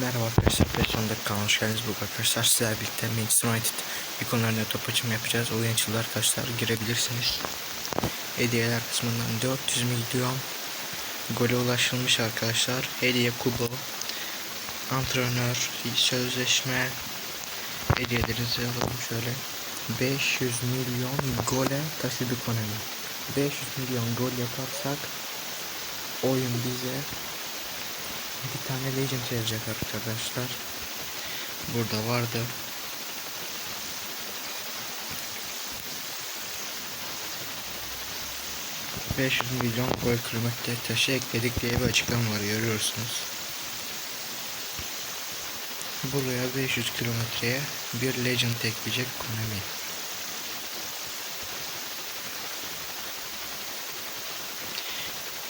Merhaba arkadaşlar, Petrol'da kanal hoş geldiniz. Bugün arkadaşlar sizlerle birlikte Manchester United ikonlarına top açımı yapacağız. Oyun açıldı arkadaşlar, girebilirsiniz. Hediyeler kısmından 400 milyon gole ulaşılmış arkadaşlar. Hediye kubo, antrenör, sözleşme hediyelerinizi alalım şöyle. 500 milyon gole taşıdık Konami. 500 milyon gol yaparsak oyun bize bir tane legend verecek arkadaşlar. Burada vardı. ...500 milyon gol kilometre taşı ekledik diye bir açıklama var görüyorsunuz. Buraya 500 kilometreye bir legend ekleyecek Konami.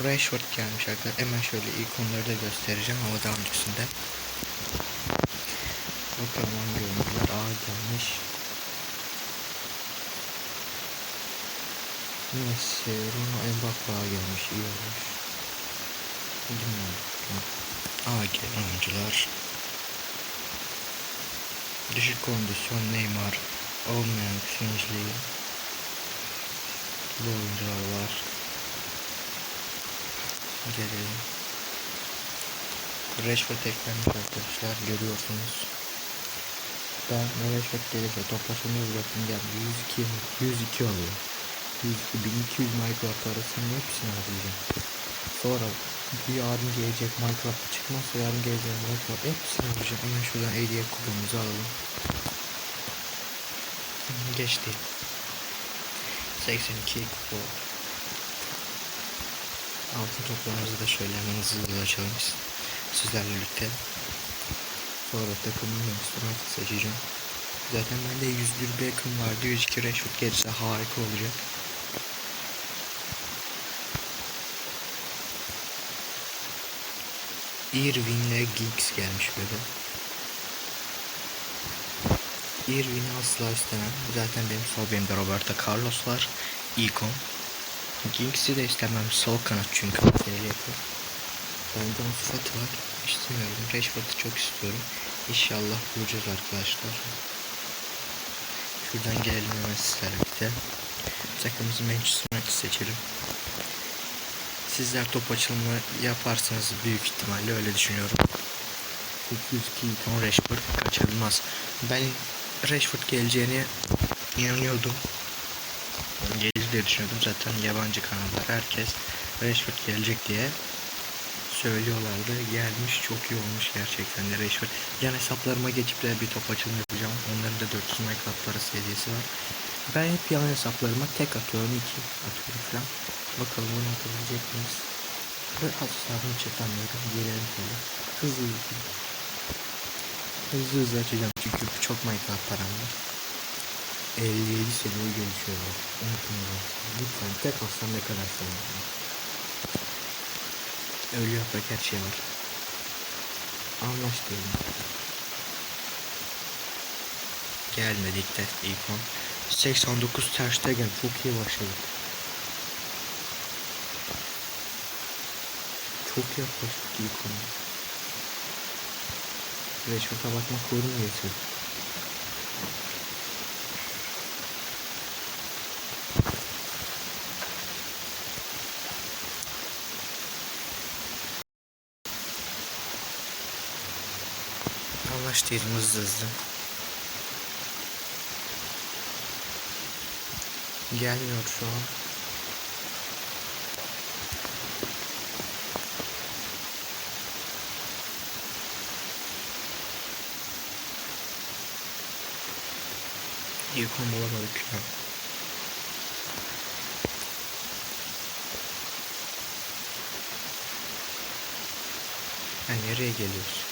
Rashford gelmiş arkadaşlar. Hemen şöyle ikonları da göstereceğim ama daha öncesinde. Bakalım hangi oyuncular ağır gelmiş. Messi, Ronaldo, Mbappe ağa gelmiş. iyi olmuş. Bilmiyorum. Ağa gelen oyuncular. Düşük kondisyon Neymar. Olmayan Finchli. Bu oyuncular var. Gelelim. Rashford eklenmiş arkadaşlar görüyorsunuz. Ben Rashford gelirse toplaşımı bırakın geldi. 102 102 alıyor. 102 1200 Minecraft arasının hepsini alacağım. Sonra bir yarın gelecek Minecraft çıkmazsa yarın gelecek Minecraft hepsini alacağım. Hemen şuradan hediye kupamızı alalım. Geçti. 82 kupa. Altın toplarımızı da şöyle hemen hızlı hızlı açalım biz. Sizlerle birlikte. Sonra takımın Manchester seçeceğim. Zaten bende 101 Beckham vardı. 102 Rashford gelirse harika olacak. Irving ile Giggs gelmiş böyle. Irving'i asla istemem. Zaten benim sol belimde Roberto Carlos var. Icon. Giggs'i de istemem. Sol kanat çünkü materyali yapıyor. Bende o sıfatı var. İstemiyorum. Rashford'u çok istiyorum. İnşallah bulacağız arkadaşlar. Şuradan gelelim hemen sizlerle birlikte. Takımımızı Manchester United seçelim. Sizler top açılımı yaparsanız büyük ihtimalle öyle düşünüyorum. 202 ton Rashford kaçırılmaz. Ben Rashford geleceğine inanıyordum. Diye düşünüyordum zaten yabancı kanallar herkes Rashford gelecek diye söylüyorlardı. Gelmiş çok iyi olmuş gerçekten de Rashford. Yan hesaplarıma geçip de bir top açılımı yapacağım. Onların da 400 Minecraft parası hediyesi var. Ben hep yan hesaplarıma tek atıyorum, iki atıyorum falan. Bakalım bunu atabilecek miyiz? Ve aslarını çıkamıyorum. Gelelim şöyle. Hızlı hızlı. Hızlı hızlı açacağım çünkü çok Minecraft param var. 57 seviye gelişiyorlar. Unutmayın. Lütfen tek alsam ne kadar sevinirim. Öyle yapmak her şey var. Anlaş diyelim. Gelmedik de ikon. 89 terste gel çok iyi başladık. Çok yaklaştık ikona. Reşat'a bakmak uğruna getirdim. Anlaş diyelim hızlı hızlı. Gelmiyor şu an. İlk on bulamadık ya. Ha nereye geliyoruz?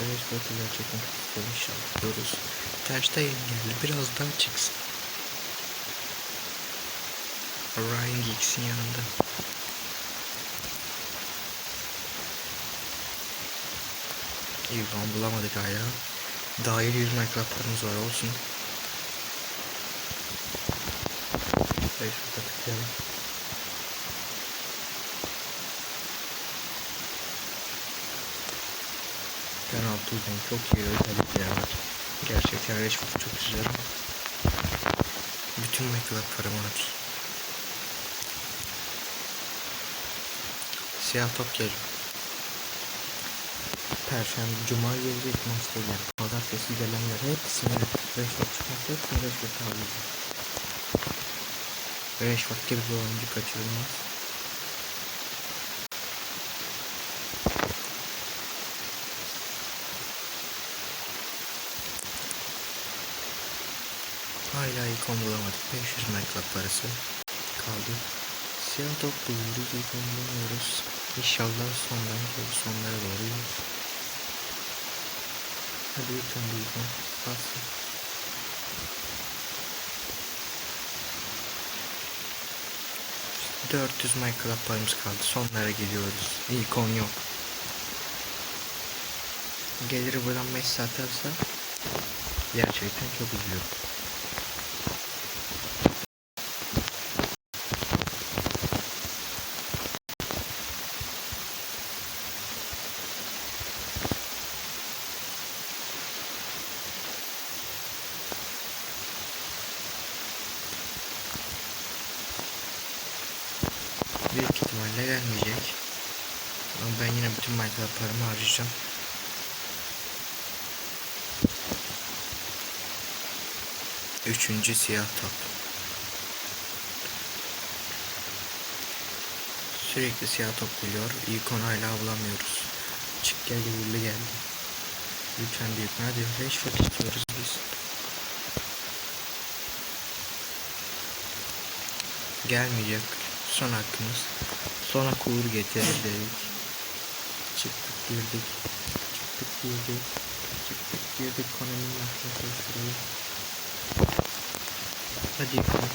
Bakın gerçekten çok istiyorum inşallah görürüz. Terste geldi biraz daha çıksın. Ryan Giggs'in yanında. Ben bulamadık hala. Daha iyi bir Minecraft'larımız var olsun. Facebook'a tıklayalım. Uzun çok iyi özellikleri var. Gerçekten Rashford'u çok güzel. Bütün McLaren'larım var. Siyah top geliyor. Perşembe, Cuma gelecek maçta gelen. Pazartesi gelenler hepsini Rashford çıkması hepsini Rashford'a alacak. Rashford gibi bir oyuncu kaçırılmaz. Hala ikon bulamadık. 500 McLaren parası kaldı. Siyah top buluyoruz, ikon bulamıyoruz. İnşallah sondan sonlara doğru yürür. Hadi lütfen bir ikon. İşte 400 McLaren paramız kaldı. Sonlara gidiyoruz. İkon yok. Gelir buradan Messi atarsa gerçekten çok üzülüyorum. İhtimalle gelmeyecek. Ama ben yine bütün Minecraft paramı harcayacağım. Üçüncü siyah top. Sürekli siyah top geliyor. İkon hala bulamıyoruz. Çık geldi vurdu geldi. Lütfen büyük hadi Rashford istiyoruz biz. Gelmeyecek. Son hakkımız. Son hakkı uğur getirir dedik. Çıktık girdik. Çıktık girdik. Çıktık girdik. Konum'un aklına koşturalım. Hadi yıkalım.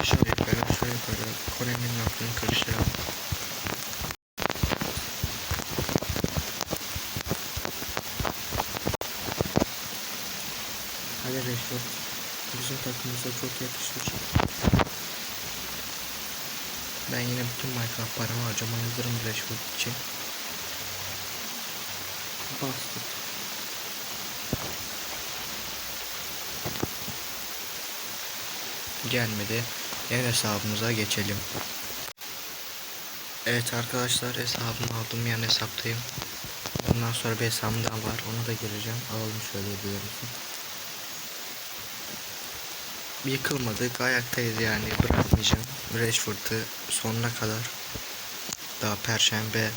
Aşağı yukarı aşağı yukarı. Konum'un aklını karıştıralım. Hadi Rashford. Bizim takımımıza çok yakışır. Ben yine bütün Minecraft paramı harcamaya hazırım Rashford için. Bastık. Gelmedi. Yan hesabımıza geçelim. Evet arkadaşlar hesabımı aldım yan hesaptayım. Ondan sonra bir hesabım daha var. Ona da gireceğim. Alalım şöyle diyoruz. Yıkılmadık. Ayaktayız yani. Bırakmayacağım. Rashford'u sonuna kadar. Daha perşembe,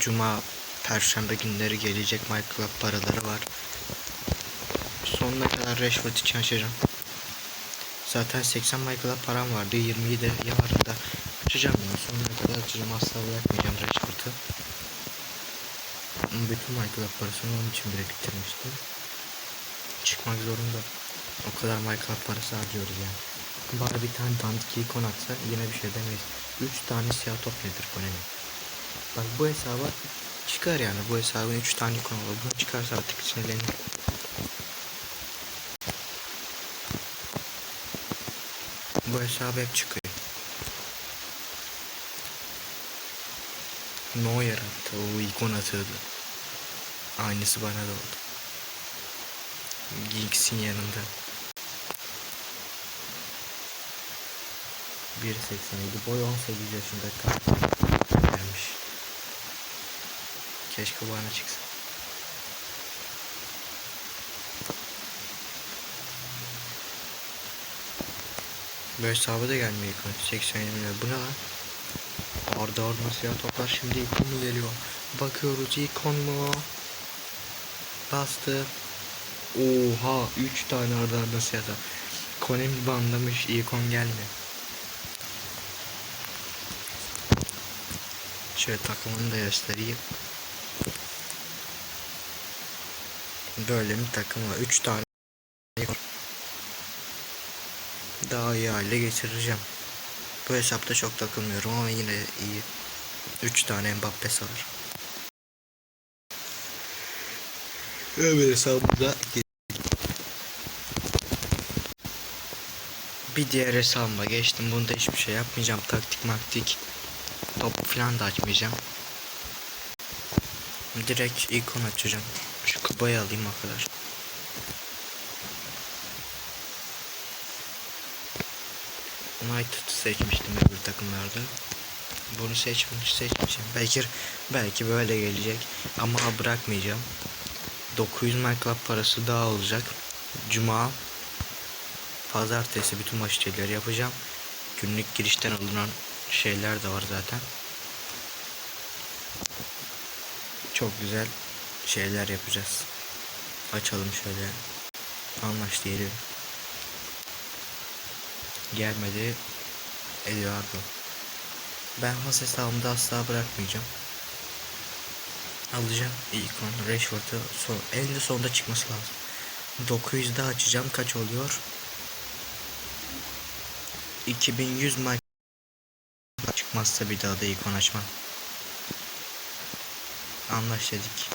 cuma, perşembe günleri gelecek Michael paraları var. Sonuna kadar Rashford için açacağım. Zaten 80 Michael param vardı. 20'yi de yarın da açacağım yani. Sonuna kadar açacağım. Asla bırakmayacağım Rashford'u. Bütün Michael parasını onun için biriktirmiştim. Çıkmak zorunda. O kadar Minecraft parası harcıyoruz yani. Bari bir tane dandik ikon atsa yine bir şey demeyiz. 3 tane siyah top nedir Konami? Bak bu hesaba çıkar yani bu hesabın 3 tane ikon var. Bunu çıkarsa artık sinirlenir. Bu hesap hep çıkıyor. No yarattı o ikon atıyordu. Aynısı bana da oldu. Geeks'in yanında. 1.87 boy 18 yaşında vermiş. Keşke bana çıksa. Böyle hesabı da gelmiyor ikon. 80 milyon. Bu ne lan? Arda arda siyah toplar şimdi ikon mu geliyor? Bakıyoruz ikon mu? Bastı. Oha 3 tane arda arda siyah top. Konemi banlamış ikon gelmiyor. Şöyle takımını da göstereyim. Böyle bir takım var. 3 tane daha iyi hale getireceğim. Bu hesapta çok takılmıyorum ama yine iyi. 3 tane Mbappe'si var. Ömer hesabımda bir diğer hesabıma geçtim. Bunda hiçbir şey yapmayacağım. Taktik maktik top falan da açmayacağım. Direkt ikon açacağım. Şu kubayı alayım arkadaşlar. United seçmiştim öbür takımlarda. Bunu seçmiş seçmeyeceğim. Belki belki böyle gelecek ama bırakmayacağım. 900 My Club parası daha olacak. Cuma pazartesi bütün maçları yapacağım. Günlük girişten alınan şeyler de var zaten. Çok güzel şeyler yapacağız. Açalım şöyle. Anlaş diyelim. Gelmedi. Eduardo. Ben has hesabımda asla bırakmayacağım. Alacağım ikon Rashford'u son, elinde sonunda çıkması lazım. 900'de açacağım kaç oluyor? 2100 maç çıkmazsa bir daha da ikon açmam. Anlaş dedik.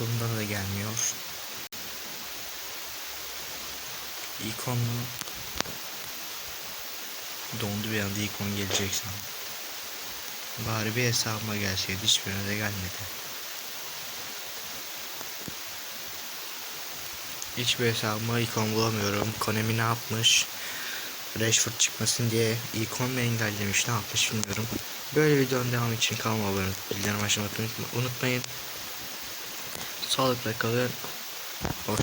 Bundan da gelmiyor. İkon mu? Dondu bir anda ikon gelecek sandım. Bari bir hesabıma gelseydi hiçbirine de gelmedi. Hiçbir hesabıma ikon bulamıyorum. Konemi ne yapmış? Rashford çıkmasın diye ikon mu engellemiş ne yapmış bilmiyorum. Böyle videonun devamı için kanalıma abone olup bildirim açmayı unutmayın. Sağlıkla kalın. Hoşça